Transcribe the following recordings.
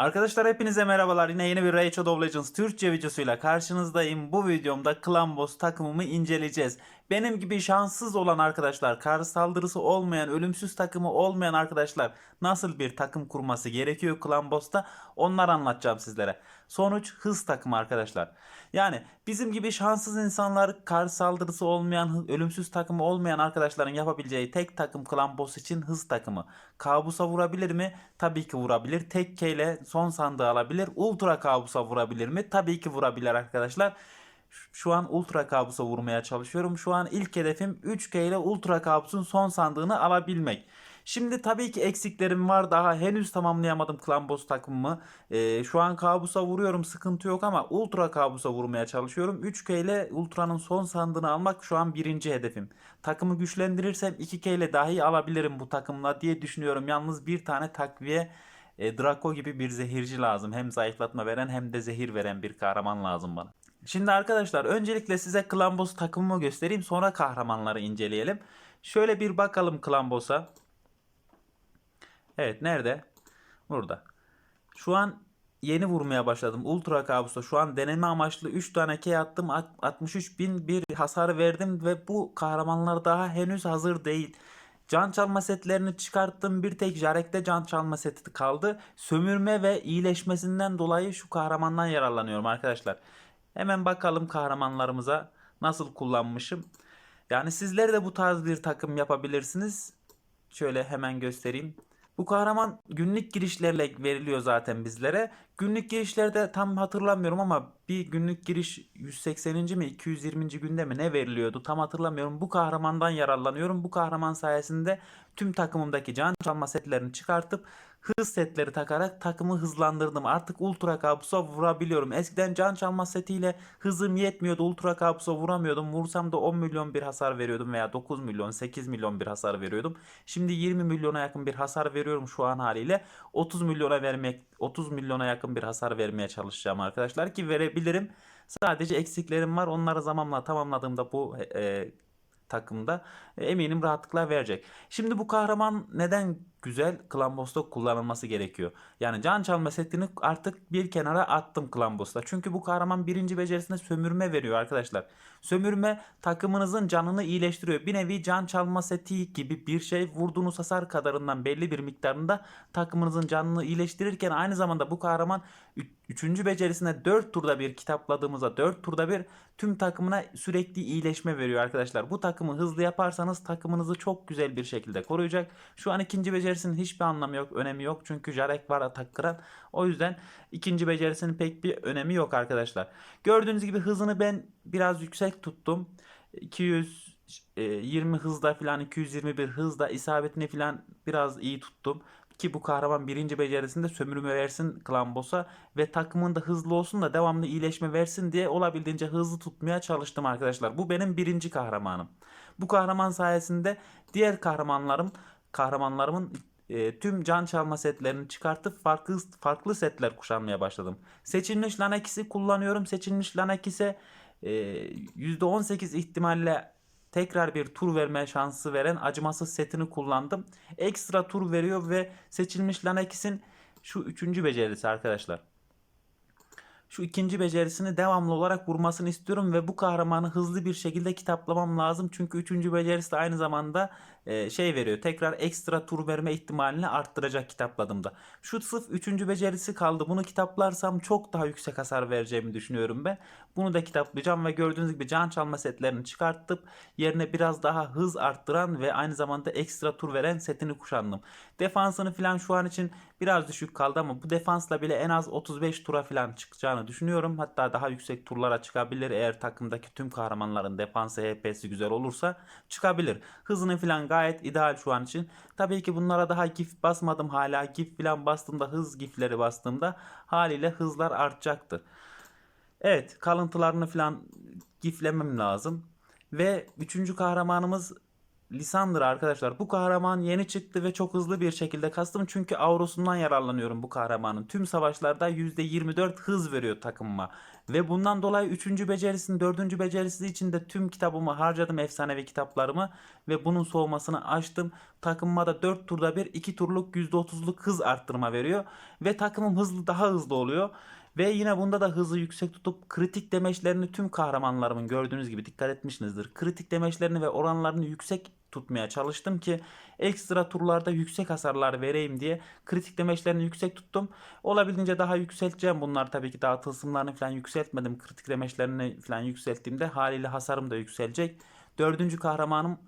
Arkadaşlar hepinize merhabalar. Yine yeni bir Rage of Legends Türkçe videosuyla karşınızdayım. Bu videomda Clan Boss takımımı inceleyeceğiz. Benim gibi şanssız olan arkadaşlar, kar saldırısı olmayan, ölümsüz takımı olmayan arkadaşlar nasıl bir takım kurması gerekiyor Clan Boss'ta onları anlatacağım sizlere. Sonuç hız takımı arkadaşlar. Yani bizim gibi şanssız insanlar, kar saldırısı olmayan, ölümsüz takımı olmayan arkadaşların yapabileceği tek takım Clan Boss için hız takımı. Kabusa vurabilir mi? Tabii ki vurabilir. Tek K ile son sandığı alabilir. Ultra kabusa vurabilir mi? Tabii ki vurabilir arkadaşlar. Şu an ultra kabusa vurmaya çalışıyorum. Şu an ilk hedefim 3K ile ultra kabusun son sandığını alabilmek. Şimdi tabii ki eksiklerim var. Daha henüz tamamlayamadım Clan Boss takımımı. Ee, şu an kabusa vuruyorum sıkıntı yok ama ultra kabusa vurmaya çalışıyorum. 3K ile ultranın son sandığını almak şu an birinci hedefim. Takımı güçlendirirsem 2K ile dahi alabilirim bu takımla diye düşünüyorum. Yalnız bir tane takviye e, Draco gibi bir zehirci lazım. Hem zayıflatma veren hem de zehir veren bir kahraman lazım bana. Şimdi arkadaşlar öncelikle size Clan Boss takımımı göstereyim sonra kahramanları inceleyelim. Şöyle bir bakalım Clan Boss'a. Evet nerede? Burada. Şu an yeni vurmaya başladım. Ultra kabusta şu an deneme amaçlı 3 tane key attım. 63 bin bir hasar verdim ve bu kahramanlar daha henüz hazır değil. Can çalma setlerini çıkarttım. Bir tek Jarek'te can çalma seti kaldı. Sömürme ve iyileşmesinden dolayı şu kahramandan yararlanıyorum arkadaşlar. Hemen bakalım kahramanlarımıza nasıl kullanmışım. Yani sizler de bu tarz bir takım yapabilirsiniz. Şöyle hemen göstereyim. Bu kahraman günlük girişlerle veriliyor zaten bizlere. Günlük girişlerde tam hatırlamıyorum ama bir günlük giriş 180. mi 220. günde mi ne veriliyordu tam hatırlamıyorum. Bu kahramandan yararlanıyorum. Bu kahraman sayesinde tüm takımımdaki can çalma setlerini çıkartıp hız setleri takarak takımı hızlandırdım. Artık ultra kabusa vurabiliyorum. Eskiden can çalma setiyle hızım yetmiyordu. Ultra kabusa vuramıyordum. Vursam da 10 milyon bir hasar veriyordum veya 9 milyon 8 milyon bir hasar veriyordum. Şimdi 20 milyona yakın bir hasar veriyorum şu an haliyle. 30 milyona vermek 30 milyona yakın bir hasar vermeye çalışacağım arkadaşlar ki verebilirim. Sadece eksiklerim var. Onları zamanla tamamladığımda bu e, takımda e, eminim rahatlıkla verecek. Şimdi bu kahraman neden güzel Clan Boss'ta kullanılması gerekiyor? Yani can çalma setini artık bir kenara attım Clan Boss'ta. Çünkü bu kahraman birinci becerisinde sömürme veriyor arkadaşlar. Sömürme takımınızın canını iyileştiriyor. Bir nevi can çalma seti gibi bir şey vurduğunuz hasar kadarından belli bir miktarında takımınızın canını iyileştirirken aynı zamanda bu kahraman 3. becerisinde 4 turda bir kitapladığımızda 4 turda bir tüm takımına sürekli iyileşme veriyor arkadaşlar. Bu takımı hızlı yaparsanız takımınızı çok güzel bir şekilde koruyacak. Şu an ikinci becerisinin hiçbir anlamı yok, önemi yok. Çünkü Jarek var atak kıran. O yüzden ikinci becerisinin pek bir önemi yok arkadaşlar. Gördüğünüz gibi hızını ben biraz yüksek tuttum. 220 hızda falan 221 hızda isabetini falan biraz iyi tuttum ki bu kahraman birinci becerisinde sömürme versin Clan Boss'a ve takımın da hızlı olsun da devamlı iyileşme versin diye olabildiğince hızlı tutmaya çalıştım arkadaşlar. Bu benim birinci kahramanım. Bu kahraman sayesinde diğer kahramanlarım kahramanlarımın e, tüm can çalma setlerini çıkartıp farklı farklı setler kuşanmaya başladım. Seçilmiş Lanakis'i kullanıyorum. Seçilmiş Lanakis'e e, %18 ihtimalle tekrar bir tur verme şansı veren acımasız setini kullandım. Ekstra tur veriyor ve seçilmiş Lanakis'in şu üçüncü becerisi arkadaşlar. Şu ikinci becerisini devamlı olarak vurmasını istiyorum ve bu kahramanı hızlı bir şekilde kitaplamam lazım. Çünkü üçüncü becerisi de aynı zamanda e, şey veriyor. Tekrar ekstra tur verme ihtimalini arttıracak kitapladığımda. Şu sırf üçüncü becerisi kaldı. Bunu kitaplarsam çok daha yüksek hasar vereceğimi düşünüyorum ben. Bunu da kitaplayacağım ve gördüğünüz gibi can çalma setlerini çıkartıp yerine biraz daha hız arttıran ve aynı zamanda ekstra tur veren setini kuşandım. Defansını falan şu an için biraz düşük kaldı ama bu defansla bile en az 35 tura falan çıkacağını düşünüyorum. Hatta daha yüksek turlara çıkabilir eğer takımdaki tüm kahramanların defansı HP'si güzel olursa çıkabilir. Hızını falan gayet ideal şu an için. Tabii ki bunlara daha gif basmadım hala. Gif falan bastığımda hız gifleri bastığımda haliyle hızlar artacaktır. Evet kalıntılarını falan giflemem lazım. Ve üçüncü kahramanımız Lisandra arkadaşlar. Bu kahraman yeni çıktı ve çok hızlı bir şekilde kastım. Çünkü avrosundan yararlanıyorum bu kahramanın. Tüm savaşlarda %24 hız veriyor takımıma. Ve bundan dolayı 3. becerisinin 4. becerisi için de tüm kitabımı harcadım efsanevi kitaplarımı. Ve bunun soğumasını açtım. Takımıma da 4 turda bir 2 turluk %30'luk hız arttırma veriyor. Ve takımım hızlı daha hızlı oluyor. Ve yine bunda da hızı yüksek tutup kritik demeçlerini tüm kahramanlarımın gördüğünüz gibi dikkat etmişsinizdir. Kritik demeçlerini ve oranlarını yüksek tutmaya çalıştım ki ekstra turlarda yüksek hasarlar vereyim diye kritik demeçlerini yüksek tuttum. Olabildiğince daha yükselteceğim bunlar tabii ki daha tılsımlarını falan yükseltmedim. Kritik demeçlerini falan yükselttiğimde haliyle hasarım da yükselecek. Dördüncü kahramanım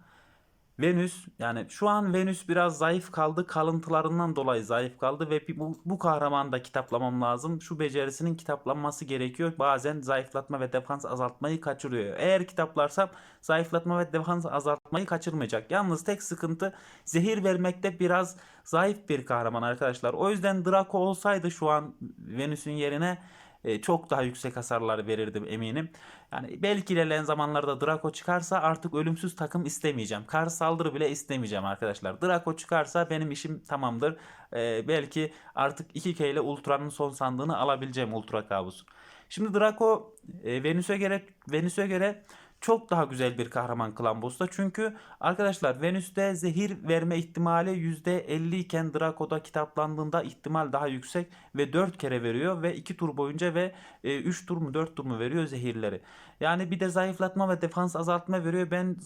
Venüs yani şu an Venüs biraz zayıf kaldı kalıntılarından dolayı zayıf kaldı ve bu, bu kahramanı da kitaplamam lazım. Şu becerisinin kitaplanması gerekiyor. Bazen zayıflatma ve defans azaltmayı kaçırıyor. Eğer kitaplarsam zayıflatma ve defans azaltmayı kaçırmayacak. Yalnız tek sıkıntı zehir vermekte biraz zayıf bir kahraman arkadaşlar. O yüzden Draco olsaydı şu an Venüs'ün yerine e, çok daha yüksek hasarlar verirdim eminim. Yani belki ilerleyen zamanlarda Draco çıkarsa artık ölümsüz takım istemeyeceğim. Kar saldırı bile istemeyeceğim arkadaşlar. Draco çıkarsa benim işim tamamdır. E, belki artık 2K ile Ultra'nın son sandığını alabileceğim Ultra kabusu. Şimdi Draco e, Venüs'e göre Venüs'e göre çok daha güzel bir kahraman Clan Boss'ta. Çünkü arkadaşlar Venüs'te zehir verme ihtimali %50 iken Draco'da kitaplandığında ihtimal daha yüksek ve 4 kere veriyor ve 2 tur boyunca ve 3 tur mu 4 tur mu veriyor zehirleri. Yani bir de zayıflatma ve defans azaltma veriyor. Ben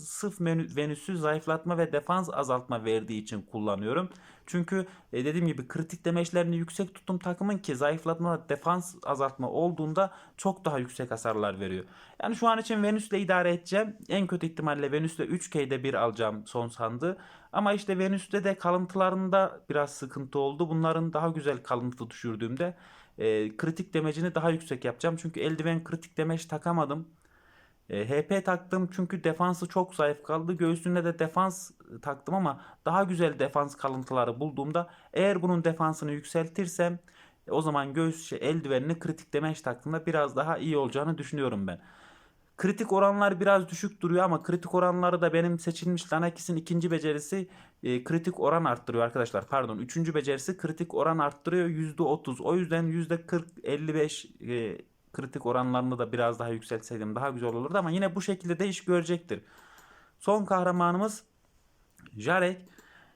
menü- Venüs'ü zayıflatma ve defans azaltma verdiği için kullanıyorum. Çünkü e, dediğim gibi kritik demeçlerini yüksek tuttum takımın ki zayıflatma defans azaltma olduğunda çok daha yüksek hasarlar veriyor. Yani şu an için Venüs'le idare edeceğim. En kötü ihtimalle Venüs'le 3K'de bir alacağım son sandığı. Ama işte Venüs'te de kalıntılarında biraz sıkıntı oldu. Bunların daha güzel kalıntı düşürdüğümde e, kritik demecini daha yüksek yapacağım. Çünkü eldiven kritik demeç takamadım. E, HP taktım çünkü defansı çok zayıf kaldı. Göğsünde de defans taktım ama daha güzel defans kalıntıları bulduğumda eğer bunun defansını yükseltirsem e, o zaman göğüs şey, eldivenini kritik demeç taktığımda biraz daha iyi olacağını düşünüyorum ben. Kritik oranlar biraz düşük duruyor ama kritik oranları da benim seçilmiş Lanakis'in ikinci becerisi e, kritik oran arttırıyor arkadaşlar. Pardon üçüncü becerisi kritik oran arttırıyor %30. O yüzden %40-55 e, kritik oranlarını da biraz daha yükseltseydim daha güzel olurdu ama yine bu şekilde de iş görecektir. Son kahramanımız Jarek.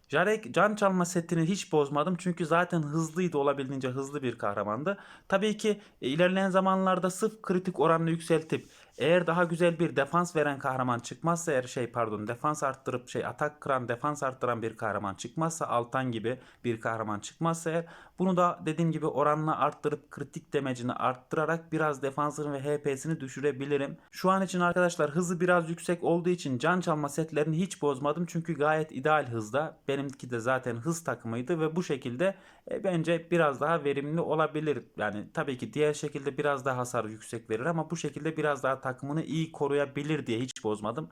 Jarek can çalma setini hiç bozmadım çünkü zaten hızlıydı olabildiğince hızlı bir kahramandı. Tabii ki e, ilerleyen zamanlarda sırf kritik oranını yükseltip eğer daha güzel bir defans veren kahraman çıkmazsa eğer şey pardon defans arttırıp şey atak kıran defans arttıran bir kahraman çıkmazsa Altan gibi bir kahraman çıkmazsa eğer bunu da dediğim gibi oranını arttırıp kritik demecini arttırarak biraz defansını ve HP'sini düşürebilirim. Şu an için arkadaşlar hızı biraz yüksek olduğu için can çalma setlerini hiç bozmadım çünkü gayet ideal hızda. Benimki de zaten hız takımıydı ve bu şekilde e, bence biraz daha verimli olabilir. Yani tabii ki diğer şekilde biraz daha hasar yüksek verir ama bu şekilde biraz daha takımını iyi koruyabilir diye hiç bozmadım.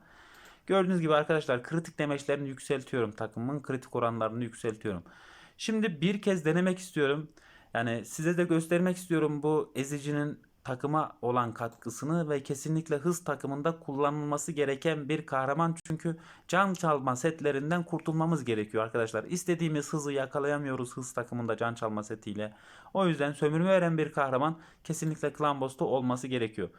Gördüğünüz gibi arkadaşlar kritik demeçlerini yükseltiyorum takımın kritik oranlarını yükseltiyorum. Şimdi bir kez denemek istiyorum. Yani size de göstermek istiyorum bu ezicinin takıma olan katkısını ve kesinlikle hız takımında kullanılması gereken bir kahraman. Çünkü can çalma setlerinden kurtulmamız gerekiyor arkadaşlar. İstediğimiz hızı yakalayamıyoruz hız takımında can çalma setiyle. O yüzden sömürme veren bir kahraman kesinlikle Clan Boss'ta olması gerekiyor.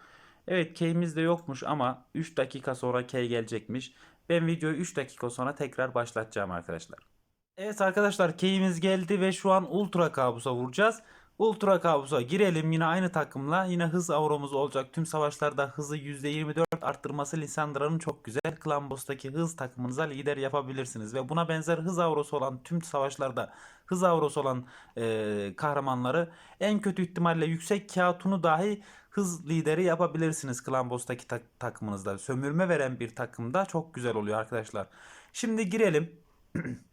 Evet K'miz de yokmuş ama 3 dakika sonra K gelecekmiş. Ben videoyu 3 dakika sonra tekrar başlatacağım arkadaşlar. Evet arkadaşlar keyimiz geldi ve şu an Ultra Kabus'a vuracağız. Ultra Kabus'a girelim yine aynı takımla. Yine hız auromuz olacak. Tüm savaşlarda hızı %24 arttırması Lissandra'nın çok güzel. Clan Boss'taki hız takımınıza lider yapabilirsiniz. Ve buna benzer hız aurosu olan tüm savaşlarda hız aurosu olan e, kahramanları en kötü ihtimalle yüksek kağıtunu dahi hız lideri yapabilirsiniz Clan Boss'taki tak- takımınızda. Sömürme veren bir takımda çok güzel oluyor arkadaşlar. Şimdi girelim.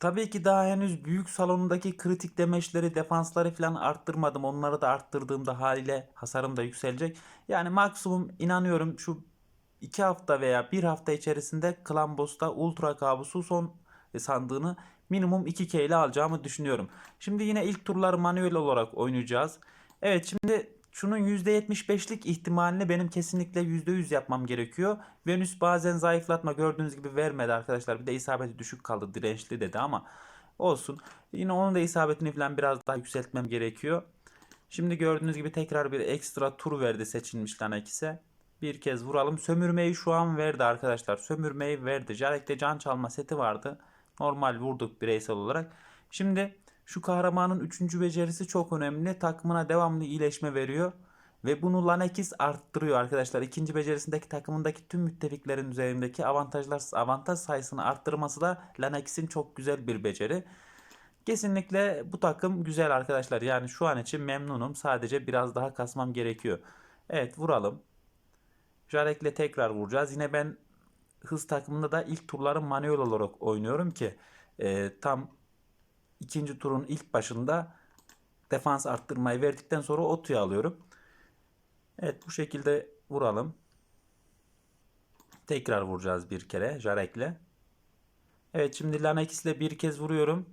Tabii ki daha henüz büyük salonundaki kritik demeçleri, defansları falan arttırmadım. Onları da arttırdığımda haliyle hasarım da yükselecek. Yani maksimum inanıyorum şu 2 hafta veya 1 hafta içerisinde Clan Boss'ta Ultra Kabusu son sandığını minimum 2K ile alacağımı düşünüyorum. Şimdi yine ilk turları manuel olarak oynayacağız. Evet şimdi şunun %75'lik ihtimalini benim kesinlikle %100 yapmam gerekiyor. Venüs bazen zayıflatma gördüğünüz gibi vermedi arkadaşlar. Bir de isabeti düşük kaldı dirençli dedi ama olsun. Yine onun da isabetini falan biraz daha yükseltmem gerekiyor. Şimdi gördüğünüz gibi tekrar bir ekstra tur verdi seçilmiş Lanakis'e. Bir kez vuralım. Sömürmeyi şu an verdi arkadaşlar. Sömürmeyi verdi. Jarek'te can çalma seti vardı. Normal vurduk bireysel olarak. Şimdi şu kahramanın 3. becerisi çok önemli. Takımına devamlı iyileşme veriyor. Ve bunu Lanakis arttırıyor arkadaşlar. İkinci becerisindeki takımındaki tüm müttefiklerin üzerindeki avantajlar avantaj sayısını arttırması da Lanakis'in çok güzel bir beceri. Kesinlikle bu takım güzel arkadaşlar. Yani şu an için memnunum. Sadece biraz daha kasmam gerekiyor. Evet vuralım. Jarek'le tekrar vuracağız. Yine ben hız takımında da ilk turları manuel olarak oynuyorum ki e, tam ikinci turun ilk başında defans arttırmayı verdikten sonra otuya alıyorum. Evet bu şekilde vuralım. Tekrar vuracağız bir kere Jarek'le. Evet şimdi Lanakis'le bir kez vuruyorum.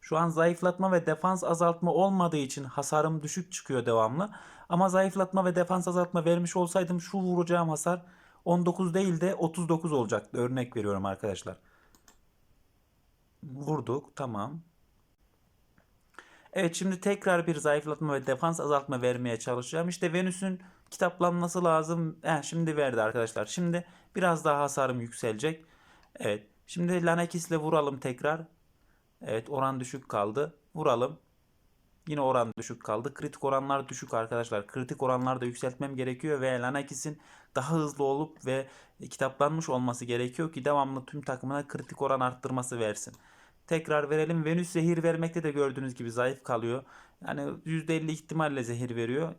Şu an zayıflatma ve defans azaltma olmadığı için hasarım düşük çıkıyor devamlı. Ama zayıflatma ve defans azaltma vermiş olsaydım şu vuracağım hasar 19 değil de 39 olacaktı. Örnek veriyorum arkadaşlar. Vurduk tamam. Evet şimdi tekrar bir zayıflatma ve defans azaltma vermeye çalışacağım. İşte Venüs'ün kitaplanması lazım. Heh, şimdi verdi arkadaşlar. Şimdi biraz daha hasarım yükselecek. Evet. Şimdi Lanakis'le vuralım tekrar. Evet oran düşük kaldı. Vuralım. Yine oran düşük kaldı. Kritik oranlar düşük arkadaşlar. Kritik oranları da yükseltmem gerekiyor ve Lanakis'in daha hızlı olup ve kitaplanmış olması gerekiyor ki devamlı tüm takımına kritik oran arttırması versin. Tekrar verelim. Venüs zehir vermekte de gördüğünüz gibi zayıf kalıyor. Yani %50 ihtimalle zehir veriyor.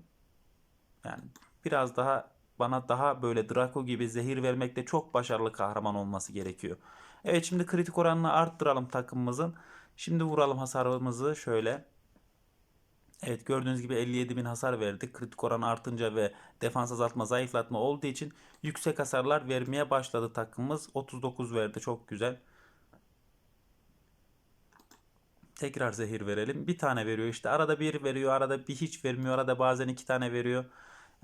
Yani biraz daha bana daha böyle Draco gibi zehir vermekte çok başarılı kahraman olması gerekiyor. Evet şimdi kritik oranını arttıralım takımımızın. Şimdi vuralım hasarımızı şöyle. Evet gördüğünüz gibi 57 bin hasar verdik. Kritik oranı artınca ve defans azaltma zayıflatma olduğu için yüksek hasarlar vermeye başladı takımımız. 39 verdi çok güzel. Tekrar zehir verelim. Bir tane veriyor işte. Arada bir veriyor, arada bir hiç vermiyor, arada bazen iki tane veriyor.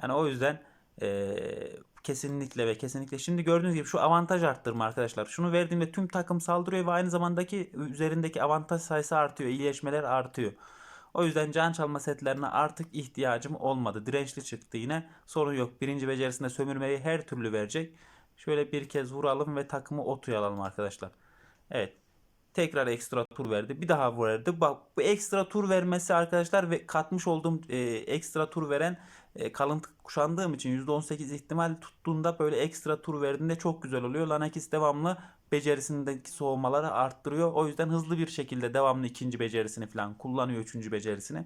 Yani o yüzden eee, kesinlikle ve kesinlikle. Şimdi gördüğünüz gibi şu avantaj arttırma arkadaşlar. Şunu verdiğimde tüm takım saldırıyor ve aynı zamandaki üzerindeki avantaj sayısı artıyor. iyileşmeler artıyor. O yüzden can çalma setlerine artık ihtiyacım olmadı. Dirençli çıktı yine. Sorun yok. Birinci becerisinde sömürmeyi her türlü verecek. Şöyle bir kez vuralım ve takımı otuya alalım arkadaşlar. Evet. Tekrar ekstra tur verdi. Bir daha verdi. Bak bu ekstra tur vermesi arkadaşlar ve katmış olduğum e, ekstra tur veren e, kalıntı kuşandığım için %18 ihtimal tuttuğunda böyle ekstra tur verdiğinde çok güzel oluyor. Lanakis devamlı becerisindeki soğumaları arttırıyor. O yüzden hızlı bir şekilde devamlı ikinci becerisini falan kullanıyor üçüncü becerisini.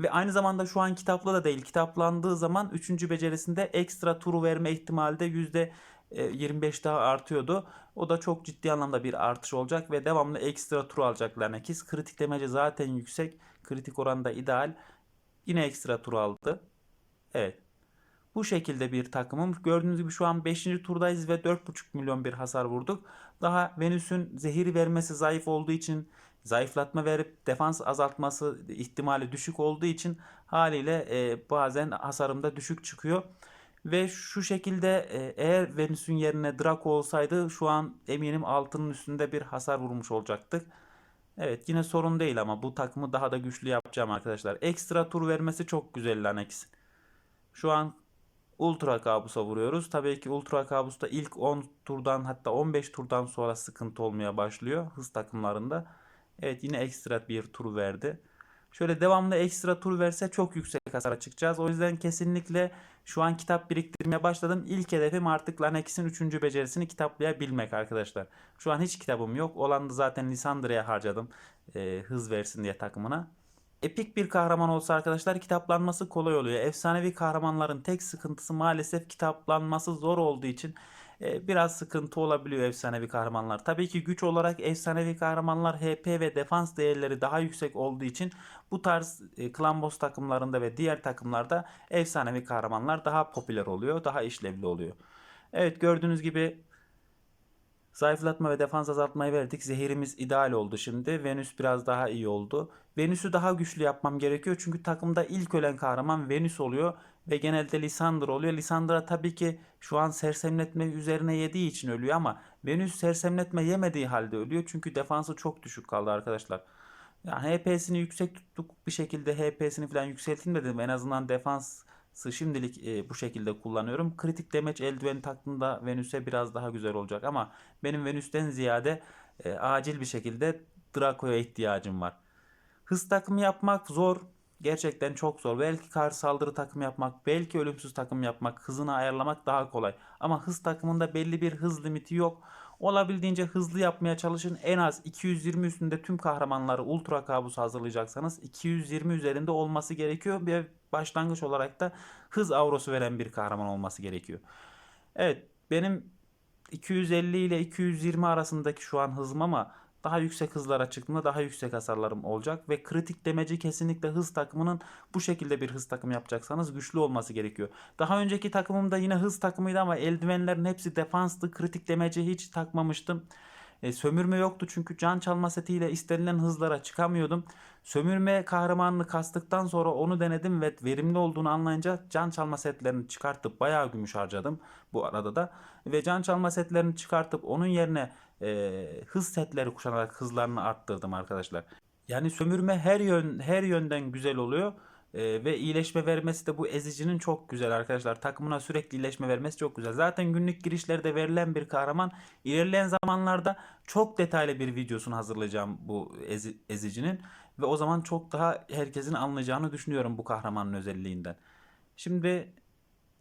Ve aynı zamanda şu an kitaplı da değil. Kitaplandığı zaman üçüncü becerisinde ekstra turu verme ihtimali de 25 daha artıyordu. O da çok ciddi anlamda bir artış olacak ve devamlı ekstra tur alacak Lanakis. Kritik demeci zaten yüksek. Kritik oranda ideal. Yine ekstra tur aldı. Evet. Bu şekilde bir takımım. Gördüğünüz gibi şu an 5. turdayız ve 4,5 milyon bir hasar vurduk. Daha Venüs'ün zehir vermesi zayıf olduğu için zayıflatma verip defans azaltması ihtimali düşük olduğu için haliyle e, bazen hasarımda düşük çıkıyor. Ve şu şekilde e, eğer Venüs'ün yerine Draco olsaydı şu an eminim altının üstünde bir hasar vurmuş olacaktık. Evet yine sorun değil ama bu takımı daha da güçlü yapacağım arkadaşlar. Ekstra tur vermesi çok güzel Lanex'in. Şu an Ultra kabusa vuruyoruz. Tabii ki Ultra kabusta ilk 10 turdan hatta 15 turdan sonra sıkıntı olmaya başlıyor hız takımlarında. Evet yine ekstra bir tur verdi. Şöyle devamlı ekstra tur verse çok yüksek hasara çıkacağız. O yüzden kesinlikle şu an kitap biriktirmeye başladım. İlk hedefim artık Lanex'in 3. becerisini kitaplayabilmek arkadaşlar. Şu an hiç kitabım yok. Olan da zaten Lisandra'ya harcadım. e, hız versin diye takımına. Epik bir kahraman olsa arkadaşlar kitaplanması kolay oluyor. Efsanevi kahramanların tek sıkıntısı maalesef kitaplanması zor olduğu için biraz sıkıntı olabiliyor efsanevi kahramanlar. Tabii ki güç olarak efsanevi kahramanlar HP ve defans değerleri daha yüksek olduğu için bu tarz e, Clan Boss takımlarında ve diğer takımlarda efsanevi kahramanlar daha popüler oluyor, daha işlevli oluyor. Evet gördüğünüz gibi Zayıflatma ve defans azaltmayı verdik. Zehirimiz ideal oldu şimdi. Venüs biraz daha iyi oldu. Venüs'ü daha güçlü yapmam gerekiyor. Çünkü takımda ilk ölen kahraman Venüs oluyor. Ve genelde Lisandra oluyor. Lisandra tabii ki şu an sersemletme üzerine yediği için ölüyor ama Venüs sersemletme yemediği halde ölüyor. Çünkü defansı çok düşük kaldı arkadaşlar. Yani HP'sini yüksek tuttuk bir şekilde HP'sini falan yükseltilmedi. En azından defansı şimdilik e, bu şekilde kullanıyorum. Kritik demeç eldiveni taktığımda Venüs'e biraz daha güzel olacak ama benim Venüs'ten ziyade e, acil bir şekilde Draco'ya ihtiyacım var. Hız takımı yapmak zor. Gerçekten çok zor. Belki karşı saldırı takımı yapmak, belki ölümsüz takım yapmak, hızını ayarlamak daha kolay. Ama hız takımında belli bir hız limiti yok. Olabildiğince hızlı yapmaya çalışın. En az 220 üstünde tüm kahramanları ultra kabus hazırlayacaksanız 220 üzerinde olması gerekiyor. Bir başlangıç olarak da hız avrosu veren bir kahraman olması gerekiyor. Evet benim 250 ile 220 arasındaki şu an hızım ama daha yüksek hızlara çıktığımda daha yüksek hasarlarım olacak ve kritik demeci kesinlikle hız takımının bu şekilde bir hız takımı yapacaksanız güçlü olması gerekiyor. Daha önceki takımımda yine hız takımıydı ama eldivenlerin hepsi defanstı. Kritik demeci hiç takmamıştım. E, sömürme yoktu çünkü can çalma setiyle istenilen hızlara çıkamıyordum. Sömürme kahramanını kastıktan sonra onu denedim ve verimli olduğunu anlayınca can çalma setlerini çıkartıp bayağı gümüş harcadım bu arada da. Ve can çalma setlerini çıkartıp onun yerine e, hız setleri kuşanarak hızlarını arttırdım arkadaşlar. Yani sömürme her yön her yönden güzel oluyor. E, ve iyileşme vermesi de bu ezicinin çok güzel arkadaşlar. Takımına sürekli iyileşme vermesi çok güzel. Zaten günlük girişlerde verilen bir kahraman. İlerleyen zamanlarda çok detaylı bir videosunu hazırlayacağım bu ezi- ezicinin. Ve o zaman çok daha herkesin anlayacağını düşünüyorum bu kahramanın özelliğinden. Şimdi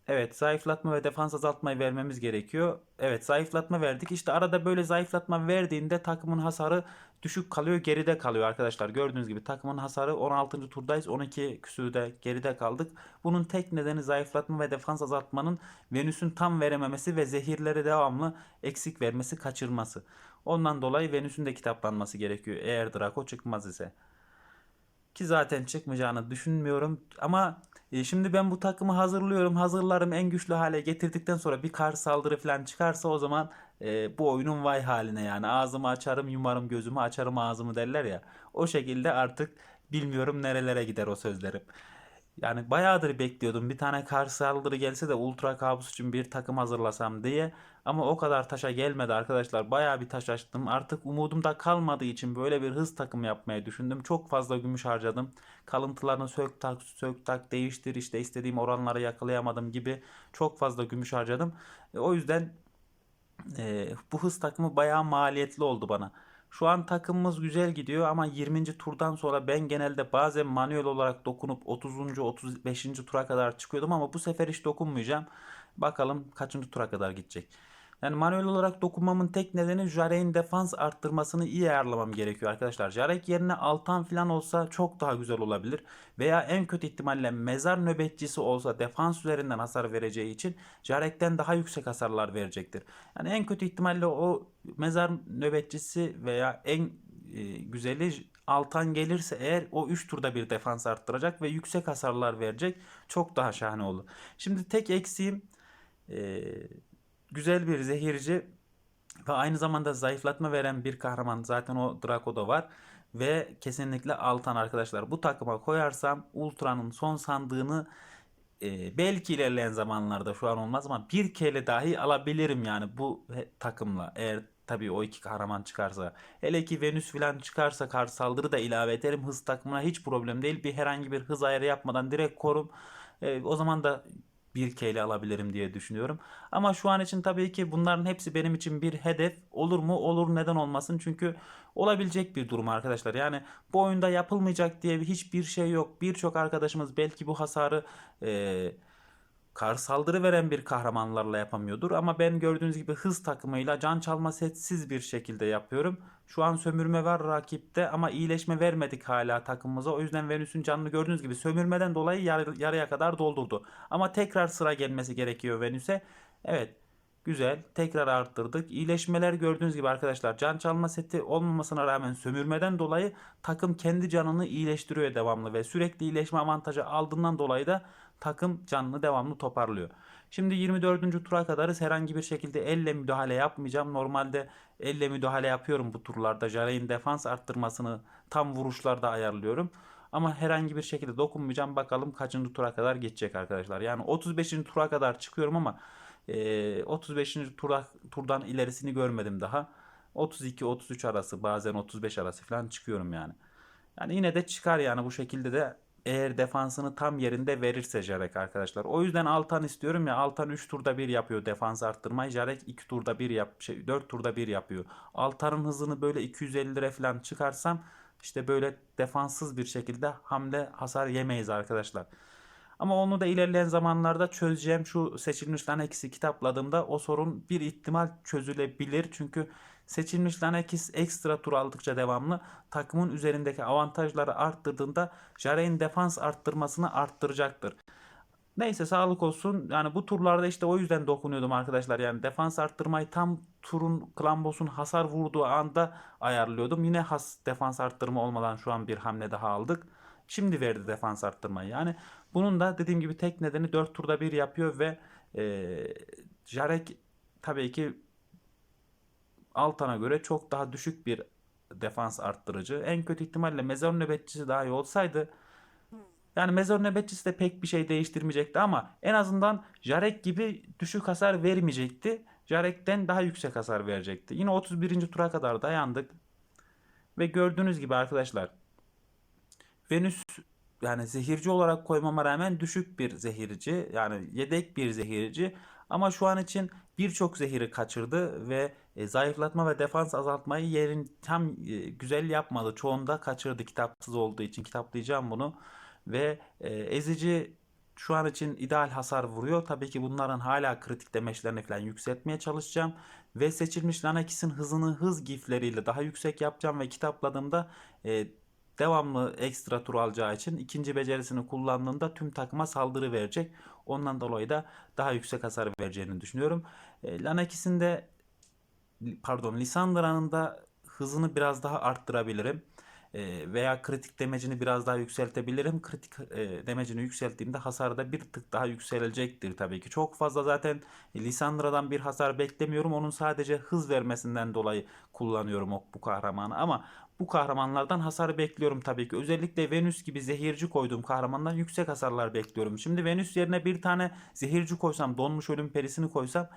Evet zayıflatma ve defans azaltmayı vermemiz gerekiyor. Evet zayıflatma verdik. İşte arada böyle zayıflatma verdiğinde takımın hasarı düşük kalıyor geride kalıyor arkadaşlar. Gördüğünüz gibi takımın hasarı 16. turdayız. 12 küsürde geride kaldık. Bunun tek nedeni zayıflatma ve defans azaltmanın Venüs'ün tam verememesi ve zehirleri devamlı eksik vermesi kaçırması. Ondan dolayı Venüs'ün de kitaplanması gerekiyor eğer Draco çıkmaz ise. Ki zaten çıkmayacağını düşünmüyorum. Ama e, şimdi ben bu takımı hazırlıyorum. Hazırlarım en güçlü hale getirdikten sonra bir karşı saldırı falan çıkarsa o zaman e, bu oyunun vay haline yani. Ağzımı açarım, yumarım gözümü, açarım ağzımı derler ya. O şekilde artık bilmiyorum nerelere gider o sözlerim. Yani bayağıdır bekliyordum. Bir tane karşı saldırı gelse de Ultra Kabus için bir takım hazırlasam diye. Ama o kadar taşa gelmedi arkadaşlar. Bayağı bir taş açtım. Artık umudum da kalmadığı için böyle bir hız takım yapmayı düşündüm. Çok fazla gümüş harcadım. Kalıntılarını sök tak sök tak değiştir işte istediğim oranları yakalayamadım gibi çok fazla gümüş harcadım. E, o yüzden e, bu hız takımı bayağı maliyetli oldu bana. Şu an takımımız güzel gidiyor ama 20. turdan sonra ben genelde bazen manuel olarak dokunup 30. 35. tura kadar çıkıyordum ama bu sefer hiç dokunmayacağım. Bakalım kaçıncı tura kadar gidecek. Yani manuel olarak dokunmamın tek nedeni Jarek'in defans arttırmasını iyi ayarlamam gerekiyor arkadaşlar. Jarek yerine Altan falan olsa çok daha güzel olabilir. Veya en kötü ihtimalle mezar nöbetçisi olsa defans üzerinden hasar vereceği için Jarek'ten daha yüksek hasarlar verecektir. Yani en kötü ihtimalle o mezar nöbetçisi veya en e, güzeli Altan gelirse eğer o 3 turda bir defans arttıracak ve yüksek hasarlar verecek. Çok daha şahane olur. Şimdi tek eksiğim e, güzel bir zehirci ve aynı zamanda zayıflatma veren bir kahraman. Zaten o Draco'da var. Ve kesinlikle Altan arkadaşlar. Bu takıma koyarsam Ultra'nın son sandığını e, belki ilerleyen zamanlarda şu an olmaz ama bir kere dahi alabilirim yani bu takımla. Eğer tabii o iki kahraman çıkarsa. Hele ki Venüs falan çıkarsa karşı saldırı da ilave ederim. Hız takımına hiç problem değil. Bir herhangi bir hız ayarı yapmadan direkt korum. E, o zaman da bir kele alabilirim diye düşünüyorum. Ama şu an için tabii ki bunların hepsi benim için bir hedef. Olur mu? Olur. Neden olmasın? Çünkü olabilecek bir durum arkadaşlar. Yani bu oyunda yapılmayacak diye hiçbir şey yok. Birçok arkadaşımız belki bu hasarı eee Kar saldırı veren bir kahramanlarla yapamıyordur ama ben gördüğünüz gibi hız takımıyla can çalma setsiz bir şekilde yapıyorum. Şu an sömürme var rakipte ama iyileşme vermedik hala takımımıza. O yüzden Venüs'ün canını gördüğünüz gibi sömürmeden dolayı yarı, yarıya kadar doldurdu. Ama tekrar sıra gelmesi gerekiyor Venüs'e. Evet güzel tekrar arttırdık. İyileşmeler gördüğünüz gibi arkadaşlar can çalma seti olmamasına rağmen sömürmeden dolayı takım kendi canını iyileştiriyor devamlı ve sürekli iyileşme avantajı aldığından dolayı da takım canını devamlı toparlıyor. Şimdi 24. tura kadarız. Herhangi bir şekilde elle müdahale yapmayacağım. Normalde elle müdahale yapıyorum bu turlarda. Jare'in defans arttırmasını tam vuruşlarda ayarlıyorum. Ama herhangi bir şekilde dokunmayacağım. Bakalım kaçıncı tura kadar geçecek arkadaşlar. Yani 35. tura kadar çıkıyorum ama e, 35. tura, turdan ilerisini görmedim daha. 32-33 arası bazen 35 arası falan çıkıyorum yani. Yani yine de çıkar yani bu şekilde de eğer defansını tam yerinde verirse Jarek arkadaşlar. O yüzden Altan istiyorum ya. Altan 3 turda 1 yapıyor defans arttırmayı. Jarek 2 turda 1 yap şey 4 turda 1 yapıyor. Altan'ın hızını böyle 250 lira falan çıkarsam işte böyle defanssız bir şekilde hamle hasar yemeyiz arkadaşlar. Ama onu da ilerleyen zamanlarda çözeceğim. Şu seçilmiş Lanex'i kitapladığımda o sorun bir ihtimal çözülebilir. Çünkü seçilmiş Lanex ekstra tur aldıkça devamlı takımın üzerindeki avantajları arttırdığında Jare'in defans arttırmasını arttıracaktır. Neyse sağlık olsun. Yani bu turlarda işte o yüzden dokunuyordum arkadaşlar. Yani defans arttırmayı tam turun Klambos'un hasar vurduğu anda ayarlıyordum. Yine has defans arttırma olmadan şu an bir hamle daha aldık. Şimdi verdi defans arttırmayı. Yani bunun da dediğim gibi tek nedeni 4 turda bir yapıyor ve e, Jarek tabii ki Altan'a göre çok daha düşük bir defans arttırıcı. En kötü ihtimalle mezar nöbetçisi daha iyi olsaydı yani mezar nöbetçisi de pek bir şey değiştirmeyecekti ama en azından Jarek gibi düşük hasar vermeyecekti. Jarek'ten daha yüksek hasar verecekti. Yine 31. tura kadar dayandık. Ve gördüğünüz gibi arkadaşlar Venüs yani zehirci olarak koymama rağmen düşük bir zehirci yani yedek bir zehirci ama şu an için birçok zehiri kaçırdı ve e, zayıflatma ve defans azaltmayı yerin tam e, güzel yapmadı. Çoğunda kaçırdı kitapsız olduğu için kitaplayacağım bunu ve e, ezici şu an için ideal hasar vuruyor. Tabii ki bunların hala kritik demeçlerini falan yükseltmeye çalışacağım. Ve seçilmiş Lanakis'in hızını hız gifleriyle daha yüksek yapacağım ve kitapladığımda e, devamlı ekstra tur alacağı için ikinci becerisini kullandığında tüm takıma saldırı verecek. Ondan dolayı da daha yüksek hasar vereceğini düşünüyorum. E, Lanakis'in de pardon Lisandra'nın hızını biraz daha arttırabilirim. E, veya kritik demecini biraz daha yükseltebilirim. Kritik e, demecini yükselttiğimde hasar da bir tık daha yükselecektir tabii ki. Çok fazla zaten Lisandra'dan bir hasar beklemiyorum. Onun sadece hız vermesinden dolayı kullanıyorum o, bu kahramanı. Ama bu kahramanlardan hasar bekliyorum tabii ki. Özellikle Venüs gibi zehirci koyduğum kahramandan yüksek hasarlar bekliyorum. Şimdi Venüs yerine bir tane zehirci koysam, donmuş ölüm perisini koysam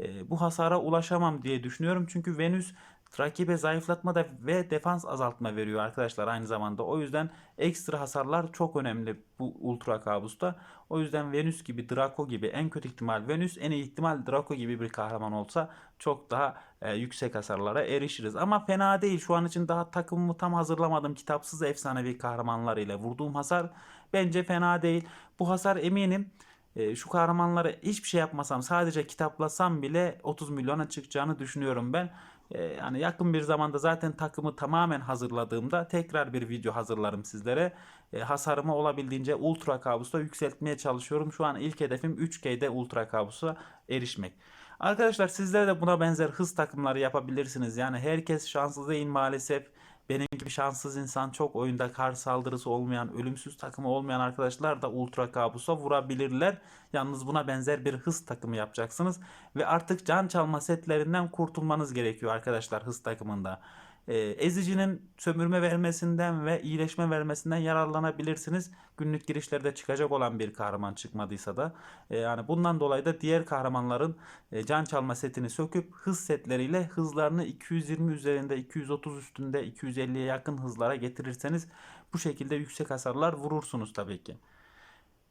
e, bu hasara ulaşamam diye düşünüyorum. Çünkü Venüs rakibe zayıflatma da ve defans azaltma veriyor arkadaşlar aynı zamanda. O yüzden ekstra hasarlar çok önemli bu ultra kabusta. O yüzden Venüs gibi, Draco gibi en kötü ihtimal Venüs, en iyi ihtimal Draco gibi bir kahraman olsa çok daha e, yüksek hasarlara erişiriz. Ama fena değil. Şu an için daha takımımı tam hazırlamadım. Kitapsız efsanevi kahramanlar ile vurduğum hasar bence fena değil. Bu hasar eminim e, şu kahramanları hiçbir şey yapmasam sadece kitaplasam bile 30 milyona çıkacağını düşünüyorum ben. E, yani yakın bir zamanda zaten takımı tamamen hazırladığımda tekrar bir video hazırlarım sizlere. E, hasarımı olabildiğince ultra kabusta yükseltmeye çalışıyorum. Şu an ilk hedefim 3K'de ultra kabusa erişmek. Arkadaşlar sizler de buna benzer hız takımları yapabilirsiniz. Yani herkes şanslı değil maalesef. Benim gibi şanssız insan çok oyunda kar saldırısı olmayan, ölümsüz takımı olmayan arkadaşlar da ultra kabusa vurabilirler. Yalnız buna benzer bir hız takımı yapacaksınız. Ve artık can çalma setlerinden kurtulmanız gerekiyor arkadaşlar hız takımında. Ee, ezicinin sömürme vermesinden ve iyileşme vermesinden yararlanabilirsiniz. Günlük girişlerde çıkacak olan bir kahraman çıkmadıysa da. Ee, yani bundan dolayı da diğer kahramanların e, can çalma setini söküp hız setleriyle hızlarını 220 üzerinde, 230 üstünde, 250'ye yakın hızlara getirirseniz bu şekilde yüksek hasarlar vurursunuz tabii ki.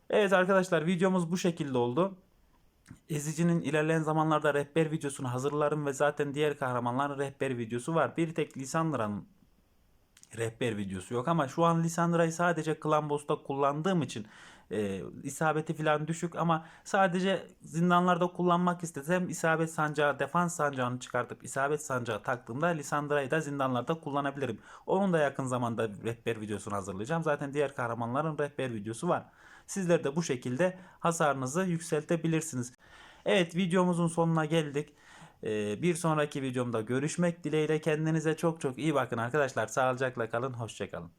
Evet arkadaşlar videomuz bu şekilde oldu. Ezici'nin ilerleyen zamanlarda rehber videosunu hazırlarım ve zaten diğer kahramanların rehber videosu var. Bir tek Lisandra'nın rehber videosu yok ama şu an Lisandra'yı sadece Clan kullandığım için e, isabeti falan düşük ama sadece zindanlarda kullanmak istesem isabet sancağı, defans sancağını çıkartıp isabet sancağı taktığımda Lisandra'yı da zindanlarda kullanabilirim. Onun da yakın zamanda rehber videosunu hazırlayacağım. Zaten diğer kahramanların rehber videosu var. Sizler de bu şekilde hasarınızı yükseltebilirsiniz. Evet videomuzun sonuna geldik. Ee, bir sonraki videomda görüşmek dileğiyle kendinize çok çok iyi bakın arkadaşlar. Sağlıcakla kalın. Hoşçakalın.